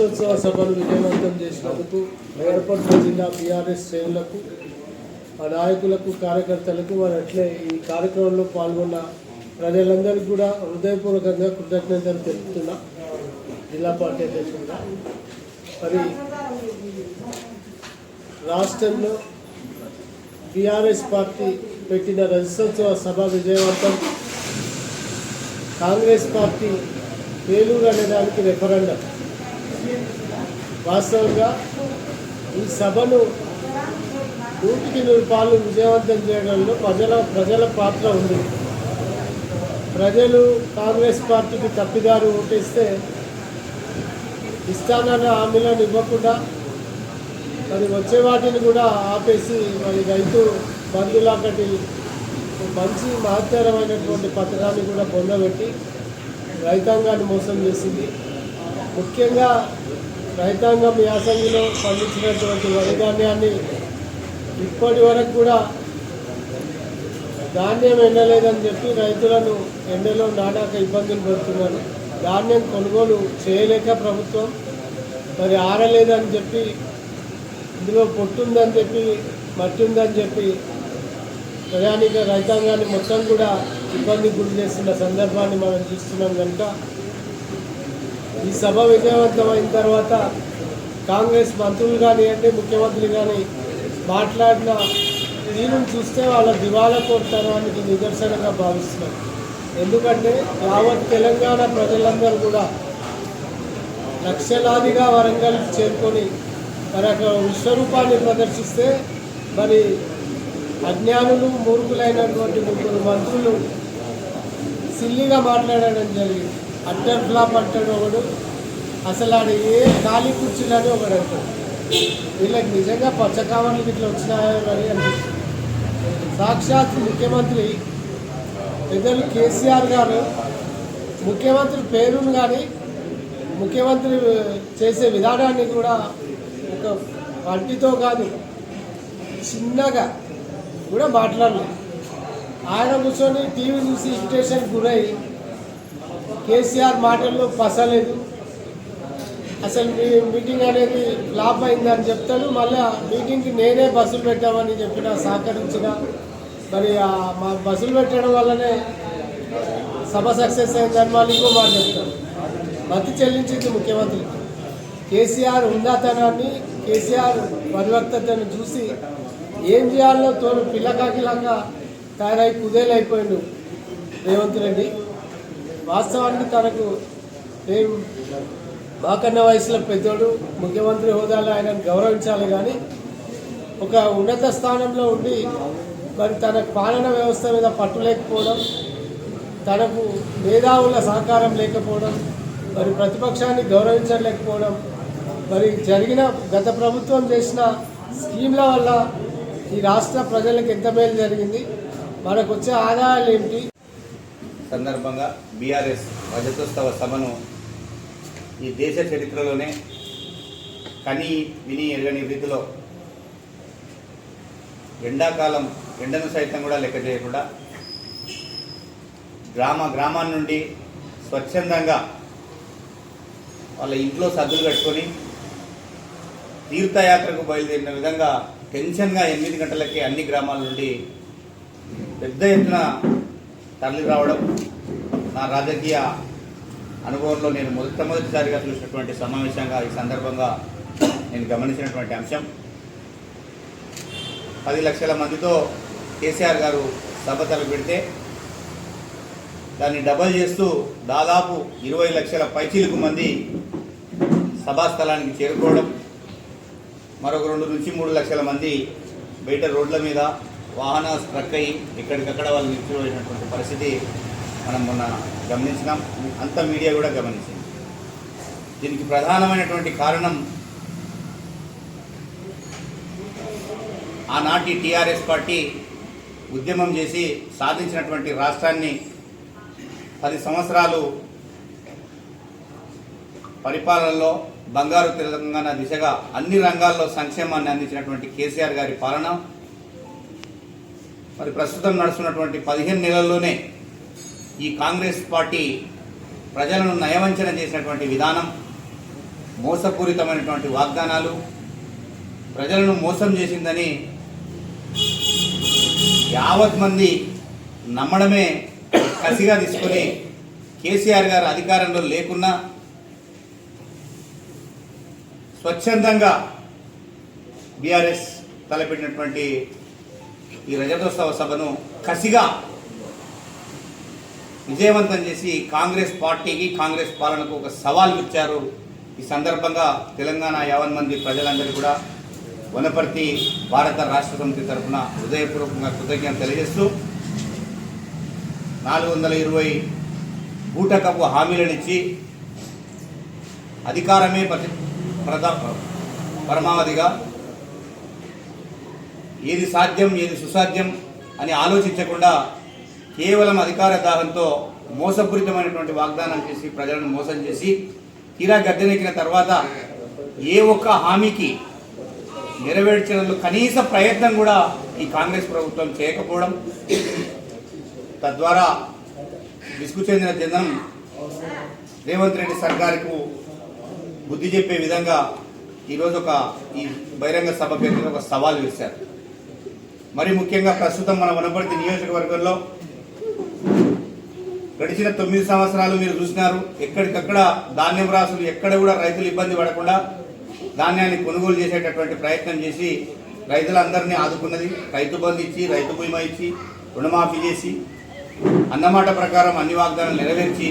రజతోత్సవ సభను విజయవంతం చేసినందుకు వడపట్ల జిల్లా బీఆర్ఎస్ శ్రేణులకు ఆ నాయకులకు కార్యకర్తలకు వారు అట్లే ఈ కార్యక్రమంలో పాల్గొన్న ప్రజలందరికీ కూడా హృదయపూర్వకంగా కృతజ్ఞతలు తెలుపుతున్నా. జిల్లా పార్టీ అధ్యక్షుడిగా. మరి రాష్ట్రంలో బీఆర్ఎస్ పార్టీ పెట్టిన రజతోత్సవ సభ విజయవంతం. కాంగ్రెస్ పార్టీ పేలూరు అనే దానికి రెఫరెండం. వాస్తవంగా ఈ సభను నూటికి నూరు పాలు విజయవంతం చేయడంలో ప్రజల ప్రజల పాత్ర ఉంది. ప్రజలు కాంగ్రెస్ పార్టీకి తప్పిదారు ఓటేస్తే ఇస్తానన్న హామీలను ఇవ్వకుండా మరి వచ్చే వాటిని కూడా ఆపేసి మరి రైతు బంధులాకటి మంచి మహత్తరమైనటువంటి పథకాన్ని కూడా పొందబెట్టి రైతాంగాన్ని మోసం చేసింది. ముఖ్యంగా రైతాంగం యాసంగిలో పండించినటువంటి వరి ధాన్యాన్ని ఇప్పటి వరకు కూడా ధాన్యం ఎండలేదని చెప్పి రైతులను ఎండలో నానాక ఇబ్బందులు పడుతున్నారు. ధాన్యం కొనుగోలు చేయలేక ప్రభుత్వం మరి ఆరలేదని చెప్పి ఇందులో పొట్టుందని చెప్పి మట్టి ఉందని చెప్పి ప్రయాణిక రైతాంగాన్ని మొత్తం కూడా ఇబ్బంది గురి చేస్తున్న సందర్భాన్ని మనం చూస్తున్నాం కనుక ఈ సభ విజయవంతమైన తర్వాత కాంగ్రెస్ మంత్రులు కానివ్వండి ముఖ్యమంత్రి కానీ మాట్లాడిన దీనిని చూస్తే వాళ్ళ దివాలా కోరుతనానికి నిదర్శనంగా భావిస్తున్నారు. ఎందుకంటే యావత్ తెలంగాణ ప్రజలందరూ కూడా లక్షలాదిగా వరంగల్ చేరుకొని మరి అక్కడ విశ్వరూపాన్ని ప్రదర్శిస్తే మరి అజ్ఞానులు మూర్ఖులైనటువంటి ముగ్గురు మంత్రులు సిల్లిగా మాట్లాడడం జరిగింది. అట్టర్ ఫ్లాప్ అంటాడు ఒకడు. అసలు ఆడ ఏ ఖాళీ కూర్చున్నాడు ఒకడు అంటాడు. వీళ్ళకి నిజంగా పచ్చకావనలు ఇట్లా వచ్చినాయో అని అనిపిస్తుంది. సాక్షాత్ ముఖ్యమంత్రి పెద్దలు కేసీఆర్ గారు ముఖ్యమంత్రి పేరును కానీ ముఖ్యమంత్రి చేసే విధానాన్ని కూడా ఒక పంటితో కాదు చిన్నగా కూడా మాట్లాడలేదు. ఆయన కూర్చొని టీవీ చూసి ఇరిటేషన్ గురై కేసీఆర్ మాటల్లో పసలేదు. అసలు మీ మీటింగ్ అనేది ఫ్లాప్ అయిందని చెప్తాడు. మళ్ళీ మీటింగ్కి నేనే బస్సులు పెట్టామని చెప్పిన సహకరించిన. మరి మా బస్సులు పెట్టడం వల్లనే సభ సక్సెస్ అయిందని మళ్ళీ ఇంకో మాట చెప్తాడు. మతి చెల్లించింది ముఖ్యమంత్రి. కేసీఆర్ ఉందాతనాన్ని కేసీఆర్ పరివర్తతను చూసి ఏం చేయాలో తోడు పిల్లకాకిలాగా తయారై కుదేలైపోయిండు రేవంత్ రెడ్డి. వాస్తవానికి తనకు నేను మాకన్న వయసులో పెద్దోడు ముఖ్యమంత్రి హోదాలో ఆయనను గౌరవించాలి కానీ ఒక ఉన్నత స్థానంలో ఉండి మరి తన పాలన వ్యవస్థ మీద పట్టు లేకపోవడం తనకు మేధావుల సహకారం లేకపోవడం మరి ప్రతిపక్షాన్ని గౌరవించలేకపోవడం మరి జరిగిన గత ప్రభుత్వం చేసిన స్కీమ్ల వల్ల ఈ రాష్ట్ర ప్రజలకు ఎంత మేలు జరిగింది మనకు వచ్చే ఆదాయాలు ఏమిటి సందర్భంగా బీఆర్ఎస్ రజతోత్సవ సభను ఈ దేశ చరిత్రలోనే కని విని ఎరగని రీతిలో ఎండాకాలం ఎండను సైతం కూడా లెక్క చేయకుండా గ్రామ గ్రామాల నుండి స్వచ్ఛందంగా వాళ్ళ ఇంట్లో సద్దులు కట్టుకొని తీర్థయాత్రకు బయలుదేరిన విధంగా టెన్షన్గా ఎనిమిది గంటలకి అన్ని గ్రామాల నుండి పెద్ద ఎత్తున తరలి రావడం నా రాజకీయ అనుభవంలో నేను మొట్టమొదటిసారిగా చూసినటువంటి సమావేశంగా ఈ సందర్భంగా నేను గమనించినటువంటి అంశం. పది లక్షల మందితో కేసీఆర్ గారు సభ తలపెడితే దాన్ని డబల్ చేస్తూ దాదాపు ఇరవై లక్షల పైచీలకు మంది సభాస్థలానికి చేరుకోవడం మరొక రెండు నుంచి మూడు లక్షల మంది బయట రోడ్ల మీద వాహనాలు స్ట్రక్ అయ్యి ఎక్కడికక్కడ వాళ్ళు నిలిచిపోయినటువంటి పరిస్థితి మనం మొన్న గమనించినాం. అంత మీడియా కూడా గమనించింది. దీనికి ప్రధానమైనటువంటి కారణం ఆనాటి టీఆర్ఎస్ పార్టీ ఉద్యమం చేసి సాధించినటువంటి రాష్ట్రాన్ని పది సంవత్సరాలు పరిపాలనలో బంగారు తెలంగాణ దిశగా అన్ని రంగాల్లో సంక్షేమాన్ని అందించినటువంటి కేసీఆర్ గారి పాలన మరి ప్రస్తుతం నడుస్తున్నటువంటి పదిహేను నెలల్లోనే ఈ కాంగ్రెస్ పార్టీ ప్రజలను నయవంచన చేసినటువంటి విధానం మోసపూరితమైనటువంటి వాగ్దానాలు ప్రజలను మోసం చేసిందని యావత్ మంది నమ్మడమే కసిగా తీసుకొని కేసీఆర్ గారు అధికారంలో లేకున్నా స్వచ్ఛందంగా బీఆర్ఎస్ తలపెట్టినటువంటి ఈ రజతోత్సవ సభను కసిగా విజయవంతం చేసి కాంగ్రెస్ పార్టీకి కాంగ్రెస్ పాలనకు ఒక సవాల్ ఇచ్చారు ఈ సందర్భంగా తెలంగాణ యావన్ మంది ప్రజలందరూ కూడా వనపర్తి భారత రాష్ట్ర సమితి తరఫున హృదయపూర్వకంగా కృతజ్ఞత తెలియజేస్తూ నాలుగు వందల ఇరవై బూటకపు హామీలనిచ్చి అధికారమే ప్రతి ప్రధా పరమావధిగా ఏది సాధ్యం ఏది సుసాధ్యం అని ఆలోచించకుండా కేవలం అధికార దాహంతో మోసపూరితమైనటువంటి వాగ్దానం చేసి ప్రజలను మోసం చేసి తీరా గద్దెనెక్కిన తర్వాత ఏ ఒక్క హామీకి నెరవేర్చడంలో కనీస ప్రయత్నం కూడా ఈ కాంగ్రెస్ ప్రభుత్వం చేయకపోవడం తద్వారా విసుగు చెందిన జనం రేవంత్ రెడ్డి సర్కారుకు బుద్ధి చెప్పే విధంగా ఈరోజు ఒక ఈ బహిరంగ సభ పేరు ఒక సవాల్ వేశారు. మరి ముఖ్యంగా ప్రస్తుతం మన వనపర్తి నియోజకవర్గంలో గడిచిన తొమ్మిది సంవత్సరాలు మీరు చూసినారు. ఎక్కడికక్కడ ధాన్యం రాసులు ఎక్కడ కూడా రైతులు ఇబ్బంది పడకుండా ధాన్యాన్ని కొనుగోలు చేసేటటువంటి ప్రయత్నం చేసి రైతులందరినీ ఆదుకున్నది. రైతు బంధు ఇచ్చి రైతు బీమా ఇచ్చి రుణమాఫీ చేసి అన్నమాట ప్రకారం అన్ని వాగ్దానాలు నెరవేర్చి